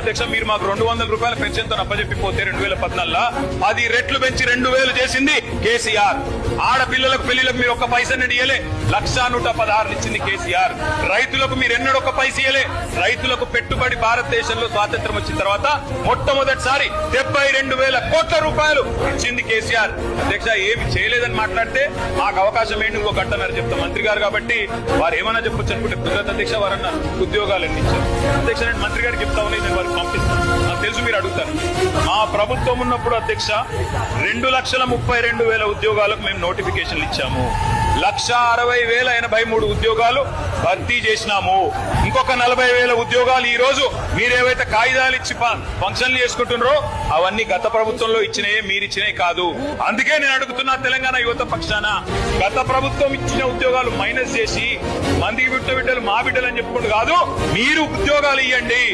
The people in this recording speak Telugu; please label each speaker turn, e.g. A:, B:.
A: అధ్యక్ష మీరు మాకు రెండు వందల రూపాయల పెన్షన్తో అప్పచెప్పిపోతే రెండు వేల పద్నాలుగులో? పది రెట్లు పెంచి రెండు వేలు చేసింది కేసీఆర్. ఆడపిల్లలకు పెళ్ళిలకు మీరు ఒక్క పైసా ఇయ్యలే. లక్ష నూట పదహారు ఇచ్చింది కేసీఆర్. రైతులకు మీరు ఎన్నడూ పైస ఇయ్యలే. రైతులకు పెట్టుబడి భారతదేశంలో స్వాతంత్రం వచ్చిన తర్వాత మొట్టమొదటిసారి డెబ్బై రెండు వేల కోట్ల రూపాయలు ఇచ్చింది కేసీఆర్. అధ్యక్ష ఏమి చేయలేదని మాట్లాడితే మాకు అవకాశం ఏంటి? ఇంకో గంటన్నారు చెప్తాం. మంత్రి గారు కాబట్టి వారు ఏమన్నా చెప్పొచ్చు అనుకుంటే కుదరదు అధ్యక్ష వారన్న ఉద్యోగాలు అందించారు అధ్యక్ష నేను మంత్రి గారికి చెప్తా ఉన్నాయి నేను పంపిస్తాను నాకు తెలుసు మీరు అడుగుతారు. మా ప్రభుత్వం ఉన్నప్పుడు అధ్యక్ష రెండు లక్షల ముప్పై రెండు వేల ఉద్యోగాలకు మేము నోటిఫికేషన్లు ఇచ్చాము. లక్ష అరవై వేల ఎనభై మూడు ఉద్యోగాలు భర్తీ చేసినాము. ఇంకొక నలభై వేల ఉద్యోగాలు ఈ రోజు మీరేవైతే కాగితాలు ఇచ్చి ఫంక్షన్లు చేసుకుంటున్నారో అవన్నీ గత ప్రభుత్వంలో ఇచ్చినయే మీరు ఇచ్చినవి కాదు. అందుకే నేను అడుగుతున్నా తెలంగాణ యువత పక్షాన. గత ప్రభుత్వం ఇచ్చిన ఉద్యోగాలు మైనస్ చేసి మందికి బిడ్డ బిడ్డలు మా బిడ్డలు అని చెప్పుకుంటూ కాదు మీరు ఉద్యోగాలు ఇవ్వండి